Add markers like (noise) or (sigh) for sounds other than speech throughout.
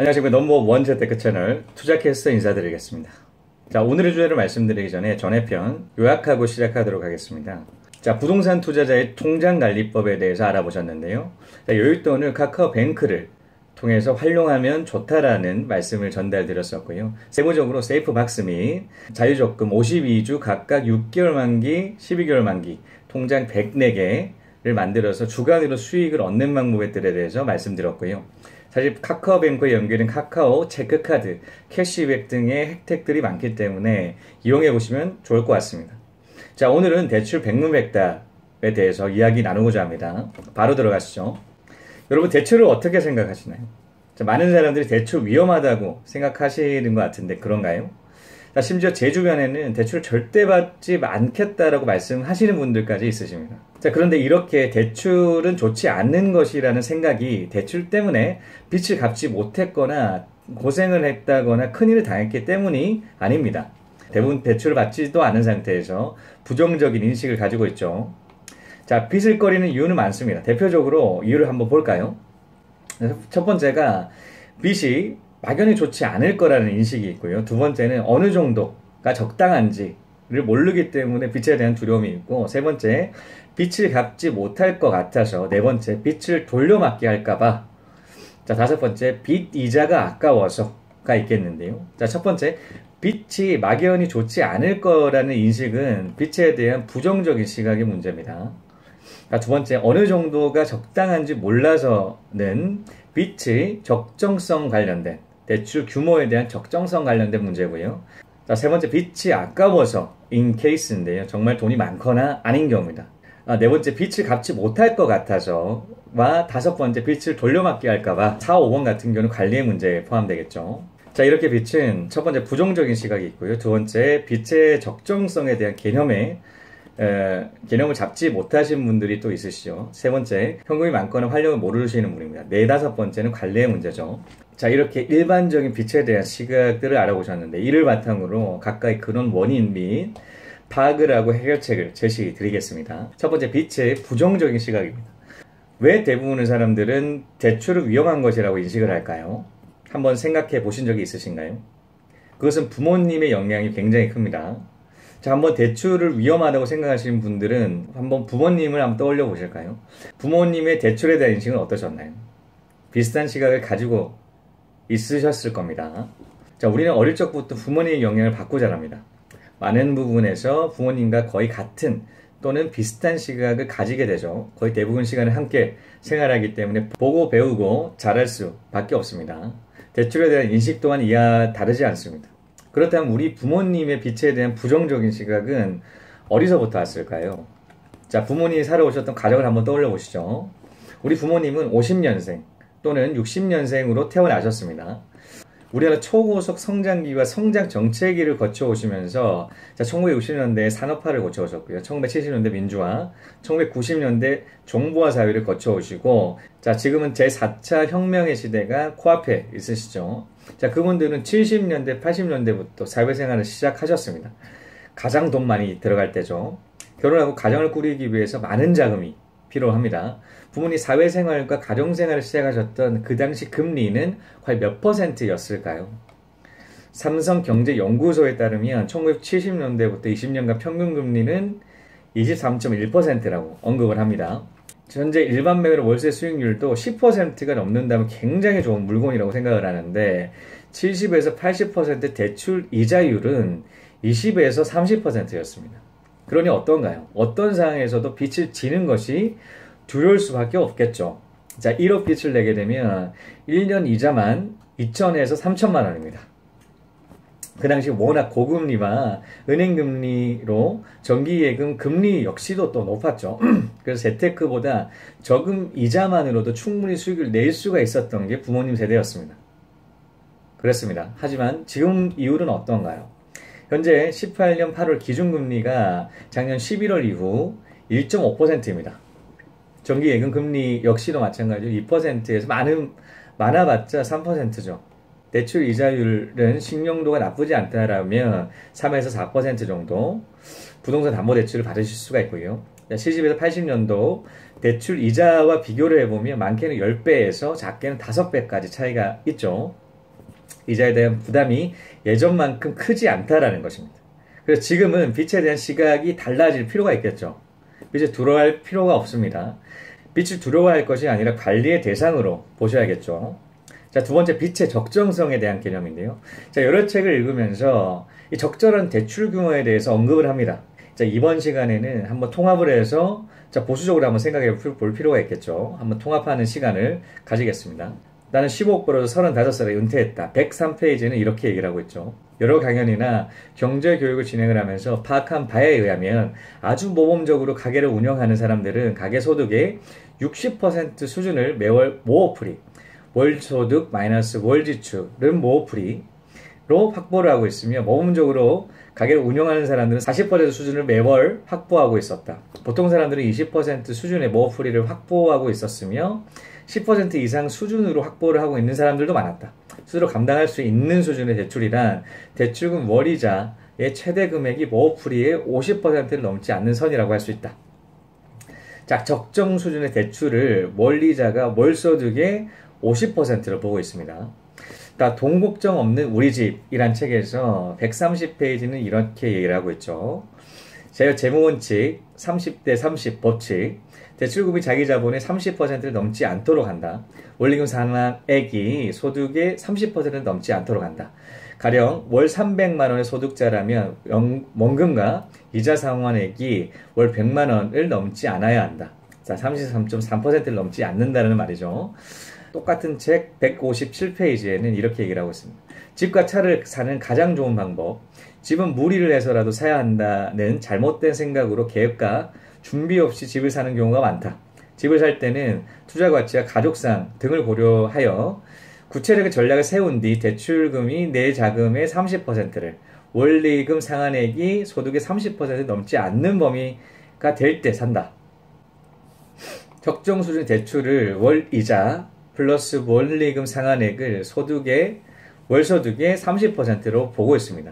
안녕하십니까 넘버 원 재테크 채널 투자캐스터 인사드리겠습니다. 자 오늘의 주제를 말씀드리기 전에 전해편 요약하고 시작하도록 하겠습니다. 자 부동산 투자자의 통장 관리법에 대해서 알아보셨는데요. 자, 여윳돈을 카카오뱅크를 통해서 활용하면 좋다라는 말씀을 전달드렸었고요. 세부적으로 세이프 박스 및 자유적금 52주 각각 6개월 만기, 12개월 만기, 통장 104개 를 만들어서 주간으로 수익을 얻는 방법들에 대해 서 말씀드렸고요. 사실 카카오뱅크에 연결된 카카오, 체크카드, 캐시백 등의 혜택들이 많기 때문에 이용해 보시면 좋을 것 같습니다. 자, 오늘은 대출 백문백답에 대해서 이야기 나누고자 합니다. 바로 들어가시죠. 여러분 대출을 어떻게 생각하시나요? 자, 많은 사람들이 대출 위험하다고 생각하시는 것 같은데 그런가요? 자, 심지어 제 주변에는 대출 절대 받지 않겠다라고 말씀하시는 분들까지 있으십니다. 자, 그런데 이렇게 대출은 좋지 않는 것이라는 생각이 대출 때문에 빚을 갚지 못했거나 고생을 했다거나 큰일을 당했기 때문이 아닙니다. 대부분 대출을 받지도 않은 상태에서 부정적인 인식을 가지고 있죠. 자, 빚을 꺼리는 이유는 많습니다. 대표적으로 이유를 한번 볼까요? 첫 번째가 빚이 막연히 좋지 않을 거라는 인식이 있고요. 두 번째는 어느 정도가 적당한지 를 모르기 때문에 빚에 대한 두려움이 있고, 세 번째, 빚을 갚지 못할 것 같아서, 네 번째, 빚을 돌려막기 할까봐, 자, 다섯 번째, 빚 이자가 아까워서가 있겠는데요. 자, 첫 번째, 빚이 막연히 좋지 않을 거라는 인식은 빚에 대한 부정적인 시각의 문제입니다. 두 번째, 어느 정도가 적당한지 몰라서는 빚의 적정성 관련된 대출 규모에 대한 적정성 관련된 문제고요. 자, 세 번째, 빚이 아까워서 인 케이스인데요. 정말 돈이 많거나 아닌 경우입니다. 아, 네 번째, 빚을 갚지 못할 것 같아서 와 다섯 번째, 빚을 돌려막기 할까봐 4, 5번 같은 경우는 관리의 문제에 포함되겠죠. 자, 이렇게 빚은 첫 번째 부정적인 시각이 있고요. 두 번째, 빚의 적정성에 대한 개념에 에, 개념을 잡지 못하신 분들이 또 있으시죠. 세 번째, 현금이 많거나 활용을 모르시는 분입니다. 네 다섯 번째는 관리의 문제죠. 자, 이렇게 일반적인 빛에 대한 시각들을 알아보셨는데, 이를 바탕으로 각각의 근원 원인 및 파악을 하고 해결책을 제시 드리겠습니다. 첫 번째, 빛의 부정적인 시각입니다. 왜 대부분의 사람들은 대출을 위험한 것이라고 인식을 할까요? 한번 생각해 보신 적이 있으신가요? 그것은 부모님의 영향이 굉장히 큽니다. 자, 한번 대출을 위험하다고 생각하시는 분들은 한번 부모님을 한번 떠올려 보실까요? 부모님의 대출에 대한 인식은 어떠셨나요? 비슷한 시각을 가지고 있으셨을 겁니다. 자, 우리는 어릴 적부터 부모님의 영향을 받고 자랍니다. 많은 부분에서 부모님과 거의 같은 또는 비슷한 시각을 가지게 되죠. 거의 대부분 시간을 함께 생활하기 때문에 보고 배우고 잘할 수밖에 없습니다. 대출에 대한 인식 또한 이하 다르지 않습니다. 그렇다면 우리 부모님의 빛에 대한 부정적인 시각은 어디서부터 왔을까요? 자, 부모님이 살아오셨던 가정을 한번 떠올려 보시죠. 우리 부모님은 50년생 또는 60년생으로 태어나셨습니다. 우리나라 초고속 성장기와 성장 정체기를 거쳐오시면서 자, 1960년대 산업화를 거쳐오셨고요. 1970년대 민주화, 1990년대 정보화 사회를 거쳐오시고 자, 지금은 제4차 혁명의 시대가 코앞에 있으시죠. 자, 그분들은 70년대, 80년대부터 사회생활을 시작하셨습니다. 가장 돈 많이 들어갈 때죠. 결혼하고 가정을 꾸리기 위해서 많은 자금이 필요합니다. 부모님 사회생활과 가정생활을 시작하셨던 그 당시 금리는 과연 몇 퍼센트였을까요? 삼성경제연구소에 따르면 1970년대부터 20년간 평균 금리는 23.1%라고 언급을 합니다. 현재 일반 매매 월세 수익률도 10%가 넘는다면 굉장히 좋은 물건이라고 생각을 하는데 70에서 80% 대출 이자율은 20에서 30%였습니다. 그러니 어떤가요? 어떤 상황에서도 빚을 지는 것이 두려울 수밖에 없겠죠. 자, 1억 빚을 내게 되면 1년 이자만 2천에서 3천만 원입니다. 그 당시 워낙 고금리와 은행금리로 정기예금 금리 역시도 또 높았죠. (clears throat) 그래서 재테크보다 저금 이자만으로도 충분히 수익을 낼 수가 있었던 게 부모님 세대였습니다. 그렇습니다. 하지만 지금 이율은 어떤가요? 현재 18년 8월 기준금리가 작년 11월 이후 1.5%입니다. 정기 예금 금리 역시도 마찬가지로 2%에서 많은 많아봤자 3%죠. 대출 이자율은 신용도가 나쁘지 않다라면 3에서 4% 정도 부동산 담보 대출을 받으실 수가 있고요. 70에서 80년도 대출 이자와 비교를 해보면 많게는 10배에서 작게는 5배까지 차이가 있죠. 이자에 대한 부담이 예전만큼 크지 않다라는 것입니다. 그래서 지금은 빚에 대한 시각이 달라질 필요가 있겠죠. 빚을 두려워할 필요가 없습니다. 빚을 두려워할 것이 아니라 관리의 대상으로 보셔야겠죠. 자, 두 번째, 빚의 적정성에 대한 개념인데요. 자, 여러 책을 읽으면서 이 적절한 대출 규모에 대해서 언급을 합니다. 자, 이번 시간에는 한번 통합을 해서 자, 보수적으로 한번 생각해 볼 필요가 있겠죠. 한번 통합하는 시간을 가지겠습니다. 나는 15억 벌어서 35살에 은퇴했다. 103페이지는 이렇게 얘기를 하고 있죠. 여러 강연이나 경제 교육을 진행을 하면서 파악한 바에 의하면 아주 모범적으로 가게를 운영하는 사람들은 가게 소득의 60% 수준을 매월 모어풀이, 월 소득 마이너스 월 지출은 모어풀이로 확보를 하고 있으며 모범적으로 가게를 운영하는 사람들은 40% 수준을 매월 확보하고 있었다. 보통 사람들은 20% 수준의 모어풀이를 확보하고 있었으며 10% 이상 수준으로 확보를 하고 있는 사람들도 많았다. 스스로 감당할 수 있는 수준의 대출이란 대출금 월이자의 최대 금액이 모어풀이의 50%를 넘지 않는 선이라고 할 수 있다. 자, 적정 수준의 대출을 월이자가 월소득의 50%를 보고 있습니다. 자, 돈 걱정 없는 우리 집이란 책에서 130페이지는 이렇게 얘기를 하고 있죠. 제가 재무원칙 30대 30 법칙 대출금이 자기 자본의 30%를 넘지 않도록 한다. 원리금 상환액이 소득의 30%를 넘지 않도록 한다. 가령 월 300만 원의 소득자라면 원금과 이자 상환액이 월 100만 원을 넘지 않아야 한다. 자, 33.3%를 넘지 않는다는 말이죠. 똑같은 책 157페이지에는 이렇게 얘기를 하고 있습니다. 집과 차를 사는 가장 좋은 방법. 집은 무리를 해서라도 사야 한다는 잘못된 생각으로 계획과 준비 없이 집을 사는 경우가 많다. 집을 살 때는 투자 가치와 가족상 등을 고려하여 구체적인 전략을 세운 뒤 대출금이 내 자금의 30%를 원리금 상환액이 소득의 30% 넘지 않는 범위가 될 때 산다. 적정 수준 대출을 월 이자 플러스 원리금 상환액을 소득의 월소득의 30%로 보고 있습니다.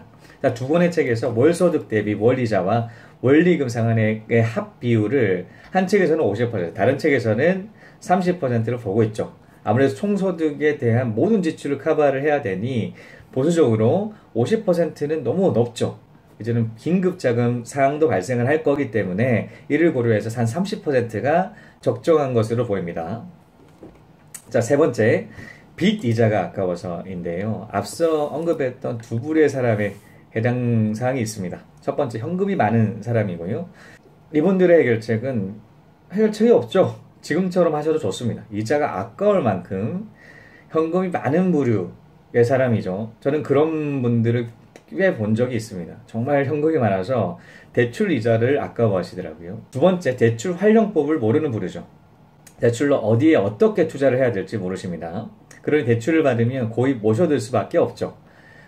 두 권의 책에서 월소득 대비 월이자와 원리금 상환액의 합 비율을 한 책에서는 50%, 다른 책에서는 30%를 보고 있죠. 아무래도 총소득에 대한 모든 지출을 커버를 해야 되니 보수적으로 50%는 너무 높죠. 이제는 긴급 자금 사항도 발생을 할 거기 때문에 이를 고려해서 한 30%가 적정한 것으로 보입니다. 자, 세 번째. 빚 이자가 아까워서인데요. 앞서 언급했던 두 부류의 사람의 해당 사항이 있습니다. 첫 번째 현금이 많은 사람이고요. 이분들의 해결책은 해결책이 없죠. 지금처럼 하셔도 좋습니다. 이자가 아까울 만큼 현금이 많은 부류의 사람이죠. 저는 그런 분들을 꽤 본 적이 있습니다. 정말 현금이 많아서 대출 이자를 아까워하시더라고요. 두 번째, 대출 활용법을 모르는 부류죠. 대출로 어디에 어떻게 투자를 해야 될지 모르십니다. 그러니 대출을 받으면 고이 모셔들 수밖에 없죠.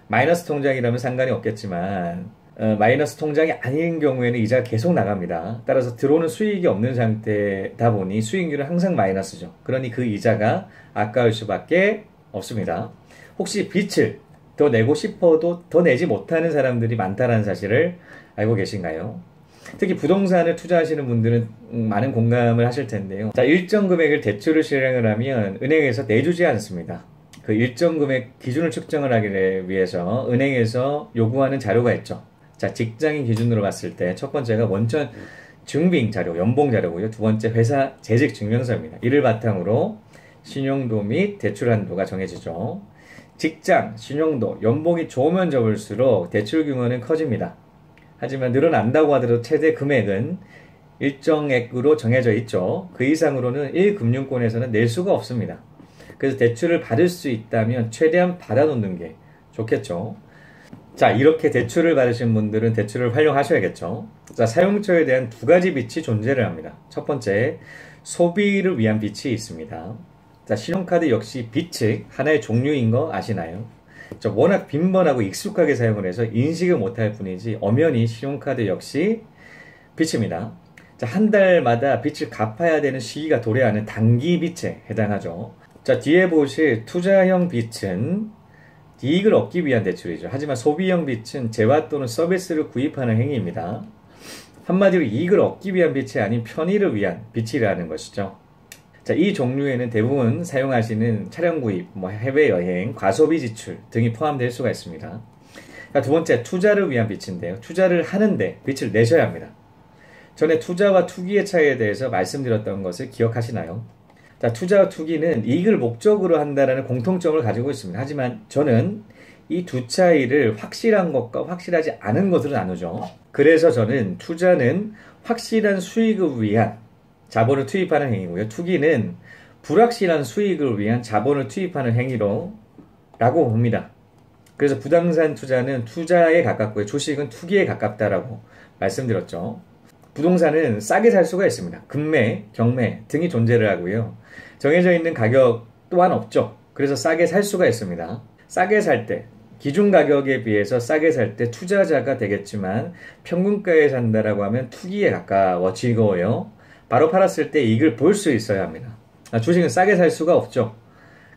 마이너스 통장이라면 상관이 없겠지만 어, 마이너스 통장이 아닌 경우에는 이자가 계속 나갑니다. 따라서 들어오는 수익이 없는 상태다 보니 수익률은 항상 마이너스죠. 그러니 그 이자가 아까울 수밖에 없습니다. 혹시 빚을 더 내고 싶어도 더 내지 못하는 사람들이 많다는 사실을 알고 계신가요? 특히 부동산을 투자하시는 분들은 많은 공감을 하실 텐데요. 자, 일정 금액을 대출을 실행을 하면 은행에서 내주지 않습니다. 그 일정 금액 기준을 측정을 하기 위해서 은행에서 요구하는 자료가 있죠. 자, 직장인 기준으로 봤을 때 첫 번째가 원천 증빙 자료, 연봉 자료고요. 두 번째 회사 재직 증명서입니다. 이를 바탕으로 신용도 및 대출 한도가 정해지죠. 직장, 신용도, 연봉이 좋으면 적을수록 대출 규모는 커집니다. 하지만 늘어난다고 하더라도 최대 금액은 일정액으로 정해져 있죠. 그 이상으로는 1금융권에서는 낼 수가 없습니다. 그래서 대출을 받을 수 있다면 최대한 받아놓는 게 좋겠죠. 자, 이렇게 대출을 받으신 분들은 대출을 활용하셔야겠죠. 자, 사용처에 대한 두 가지 빛이 존재를 합니다. 첫 번째, 소비를 위한 빛이 있습니다. 자, 신용카드 역시 빛이 하나의 종류인 거 아시나요? 자, 워낙 빈번하고 익숙하게 사용을 해서 인식을 못할 뿐이지 엄연히 신용카드 역시 빛입니다. 자, 한 달마다 빚을 갚아야 되는 시기가 도래하는 단기 빚에 해당하죠. 자, 뒤에 보실 투자형 빚은 이익을 얻기 위한 대출이죠. 하지만 소비형 빚은 재화 또는 서비스를 구입하는 행위입니다. 한마디로 이익을 얻기 위한 빚이 아닌 편의를 위한 빚이라는 것이죠. 자, 자, 이 종류에는 대부분 사용하시는 차량 구입, 뭐 해외 여행, 과소비 지출 등이 포함될 수가 있습니다. 자, 두 번째, 투자를 위한 빚인데요. 투자를 하는데 빚을 내셔야 합니다. 전에 투자와 투기의 차이에 대해서 말씀드렸던 것을 기억하시나요? 자, 투자와 투기는 이익을 목적으로 한다는 공통점을 가지고 있습니다. 하지만 저는 이 두 차이를 확실한 것과 확실하지 않은 것으로 나누죠. 그래서 저는 투자는 확실한 수익을 위한 자본을 투입하는 행위고요. 투기는 불확실한 수익을 위한 자본을 투입하는 행위로 라고 봅니다. 그래서 부동산 투자는 투자에 가깝고요. 주식은 투기에 가깝다라고 말씀드렸죠. 부동산은 싸게 살 수가 있습니다. 금매, 경매 등이 존재를 하고요. 정해져 있는 가격 또한 없죠. 그래서 싸게 살 수가 있습니다. 싸게 살 때, 기준 가격에 비해서 싸게 살 때 투자자가 되겠지만 평균가에 산다라고 하면 투기에 가까워지고요. 바로 팔았을 때 이익을 볼 수 있어야 합니다. 아, 주식은 싸게 살 수가 없죠.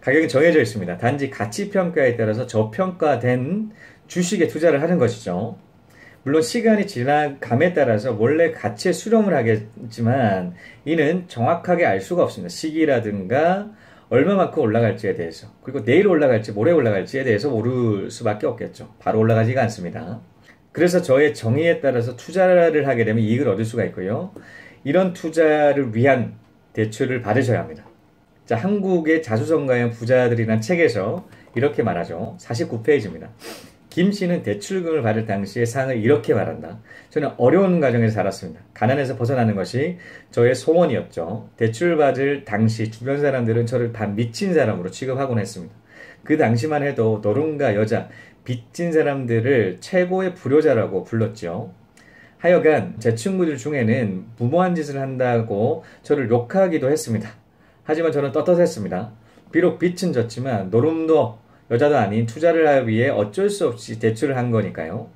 가격이 정해져 있습니다. 단지 가치 평가에 따라서 저평가된 주식에 투자를 하는 것이죠. 물론 시간이 지나감에 따라서 원래 가치에 수렴을 하겠지만 이는 정확하게 알 수가 없습니다. 시기라든가 얼마만큼 올라갈지에 대해서 그리고 내일 올라갈지 모레 올라갈지에 대해서 모를 수밖에 없겠죠. 바로 올라가지가 않습니다. 그래서 저의 정의에 따라서 투자를 하게 되면 이익을 얻을 수가 있고요. 이런 투자를 위한 대출을 받으셔야 합니다. 자, 한국의 자수성가형 부자들이란 책에서 이렇게 말하죠. 49페이지입니다. 김 씨는 대출금을 받을 당시의 상을 이렇게 말한다. 저는 어려운 가정에서 자랐습니다. 가난에서 벗어나는 것이 저의 소원이었죠. 대출 받을 당시 주변 사람들은 저를 다 미친 사람으로 취급하곤 했습니다. 그 당시만 해도 노름가 여자, 빚진 사람들을 최고의 불효자라고 불렀죠. 하여간 제 친구들 중에는 무모한 짓을 한다고 저를 욕하기도 했습니다. 하지만 저는 떳떳했습니다. 비록 빚은 졌지만 노름도 여자도 아닌 투자를 하기 위해 어쩔 수 없이 대출을 한 거니까요.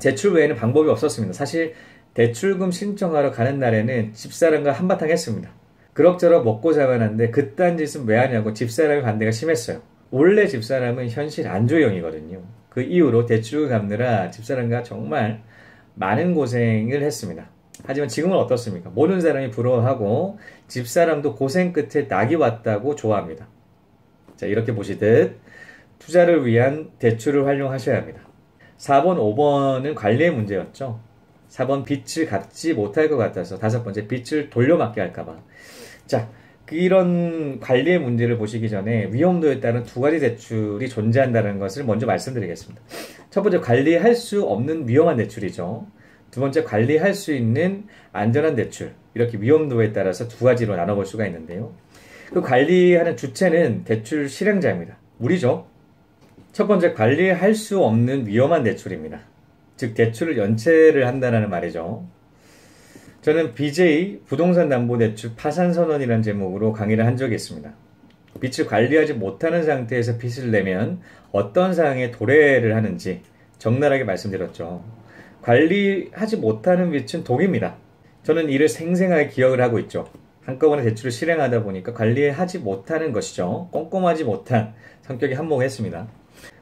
대출 외에는 방법이 없었습니다. 사실 대출금 신청하러 가는 날에는 집사람과 한바탕 했습니다. 그럭저럭 먹고 자만한데 그딴 짓은 왜 하냐고 집사람의 반대가 심했어요. 원래 집사람은 현실 안조형이거든요. 그 이후로 대출을 갚느라 집사람과 정말 많은 고생을 했습니다. 하지만 지금은 어떻습니까? 모든 사람이 부러워하고 집사람도 고생 끝에 낙이 왔다고 좋아합니다. 자, 이렇게 보시듯 투자를 위한 대출을 활용하셔야 합니다. 4번, 5번은 관리의 문제였죠. 4번 빚을 갚지 못할 것 같아서 다섯 번째 빚을 돌려막게 할까봐. 자, 이런 관리의 문제를 보시기 전에 위험도에 따른 두 가지 대출이 존재한다는 것을 먼저 말씀드리겠습니다. 첫 번째 관리할 수 없는 위험한 대출이죠. 두 번째 관리할 수 있는 안전한 대출. 이렇게 위험도에 따라서 두 가지로 나눠볼 수가 있는데요. 그 관리하는 주체는 대출 실행자입니다. 우리죠. 첫 번째 관리할 수 없는 위험한 대출입니다. 즉 대출을 연체를 한다는 말이죠. 저는 BJ 부동산 담보 대출 파산 선언이라는 제목으로 강의를 한 적이 있습니다. 빚을 관리하지 못하는 상태에서 빚을 내면 어떤 사항에 도래를 하는지 적나라하게 말씀드렸죠. 관리하지 못하는 빚은 독입니다. 저는 이를 생생하게 기억을 하고 있죠. 한꺼번에 대출을 실행하다 보니까 관리하지 못하는 것이죠. 꼼꼼하지 못한 성격이 한몫했습니다.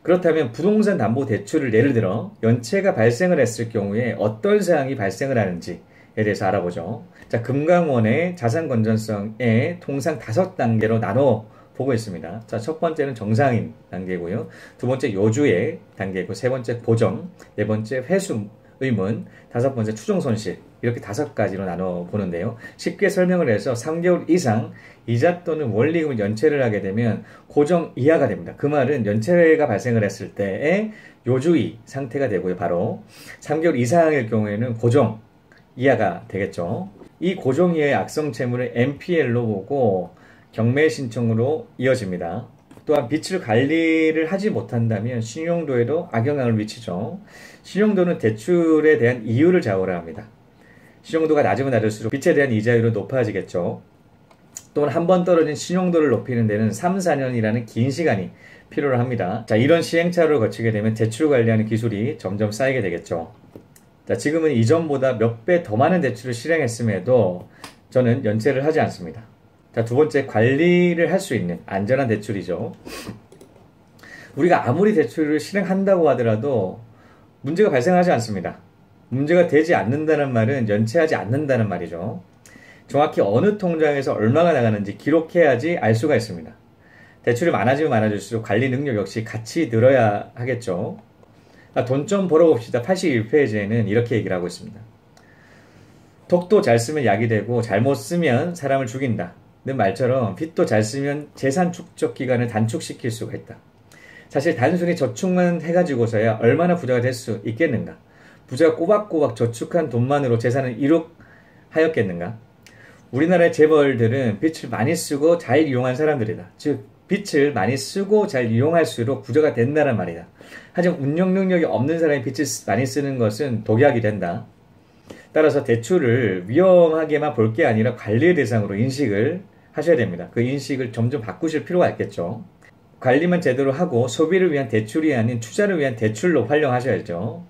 그렇다면 부동산 담보 대출을 예를 들어 연체가 발생을 했을 경우에 어떤 사항이 발생을 하는지에 대해서 알아보죠. 자, 금강원의 자산 건전성에 통상 다섯 단계로 나눠 보고 있습니다. 자, 첫 번째는 정상인 단계고요. 두 번째 요주의 단계고, 세 번째 보정, 네 번째 회수 의문, 다섯 번째 추종 손실. 이렇게 다섯 가지로 나눠 보는데요. 쉽게 설명을 해서 3개월 이상 이자 또는 원리금을 연체를 하게 되면 고정 이하가 됩니다. 그 말은 연체가 발생을 했을 때의 요주의 상태가 되고요. 바로 3개월 이상일 경우에는 고정 이하가 되겠죠. 이 고정 이하의 악성 채무를 NPL로 보고 경매 신청으로 이어집니다. 또한 빚을 관리를 하지 못한다면 신용도에도 악영향을 미치죠. 신용도는 대출에 대한 이유를 좌우를 합니다. 신용도가 낮으면 낮을수록 빚에 대한 이자율은 높아지겠죠. 또한 한번 떨어진 신용도를 높이는 데는 3, 4년이라는 긴 시간이 필요로 합니다. 자, 이런 시행착오를 거치게 되면 대출 관리하는 기술이 점점 쌓이게 되겠죠. 자, 지금은 이전보다 몇 배 더 많은 대출을 실행했음에도 저는 연체를 하지 않습니다. 자, 두 번째, 관리를 할 수 있는 안전한 대출이죠. 우리가 아무리 대출을 실행한다고 하더라도 문제가 발생하지 않습니다. 문제가 되지 않는다는 말은 연체하지 않는다는 말이죠. 정확히 어느 통장에서 얼마가 나가는지 기록해야지 알 수가 있습니다. 대출이 많아지면 많아질수록 관리 능력 역시 같이 늘어야 하겠죠. 아, 돈좀 벌어봅시다. 81페이지에는 이렇게 얘기를 하고 있습니다. 독도 잘 쓰면 약이 되고 잘못 쓰면 사람을 죽인다. 는 말처럼 빚도 잘 쓰면 재산 축적 기간을 단축시킬 수가 있다. 사실 단순히 저축만 해가지고서야 얼마나 부자가 될 수 있겠는가? 부자가 꼬박꼬박 저축한 돈만으로 재산을 이룩하였겠는가? 우리나라의 재벌들은 빚을 많이 쓰고 잘 이용한 사람들이다. 즉, 빚을 많이 쓰고 잘 이용할수록 부자가 된다는 말이다. 하지만 운영 능력이 없는 사람이 빚을 많이 쓰는 것은 독약이 된다. 따라서 대출을 위험하게만 볼 게 아니라 관리의 대상으로 인식을 하셔야 됩니다. 그 인식을 점점 바꾸실 필요가 있겠죠. 관리만 제대로 하고 소비를 위한 대출이 아닌 투자를 위한 대출로 활용하셔야죠.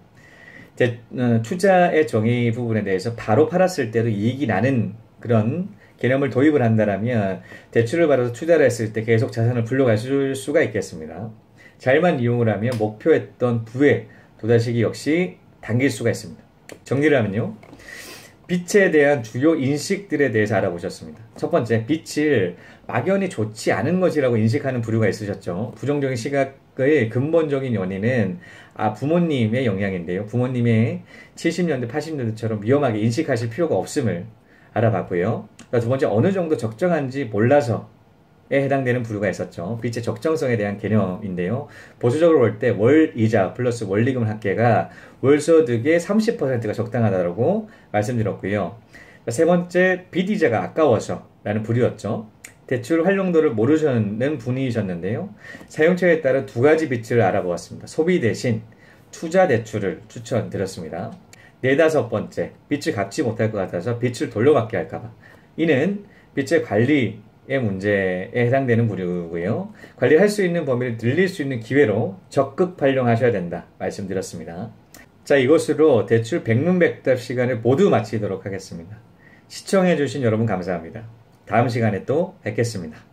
대, 어, 투자의 정의 부분에 대해서 바로 팔았을 때도 이익이 나는 그런 개념을 도입을 한다면 대출을 받아서 투자를 했을 때 계속 자산을 불러갈 수가 있겠습니다. 잘만 이용을 하면 목표했던 부에 도달시기 역시 당길 수가 있습니다. 정리를 하면요. 빛에 대한 주요 인식들에 대해서 알아보셨습니다. 첫 번째, 빛을 막연히 좋지 않은 것이라고 인식하는 부류가 있으셨죠. 부정적인 시각의 근본적인 원인은 아, 부모님의 영향인데요. 부모님의 70년대, 80년대처럼 위험하게 인식하실 필요가 없음을 알아봤고요. 두 번째, 어느 정도 적정한지 몰라서 에 해당되는 부류가 있었죠. 빚의 적정성에 대한 개념인데요. 보수적으로 볼 때 월 이자 플러스 원리금 합계가 월 소득의 30%가 적당하다고 말씀드렸고요. 세 번째, 빚 이자가 아까워서 라는 부류였죠. 대출 활용도를 모르셨는 분이셨는데요. 사용처에 따라 두 가지 빚을 알아보았습니다. 소비 대신 투자 대출을 추천드렸습니다. 네다섯 번째, 빚을 갚지 못할 것 같아서 빚을 돌려받게 할까봐. 이는 빚의 관리 의 문제에 해당되는 부류고요. 관리할 수 있는 범위를 늘릴 수 있는 기회로 적극 활용하셔야 된다 말씀드렸습니다. 자 이것으로 대출 백문백답 시간을 모두 마치도록 하겠습니다. 시청해주신 여러분 감사합니다. 다음 시간에 또 뵙겠습니다.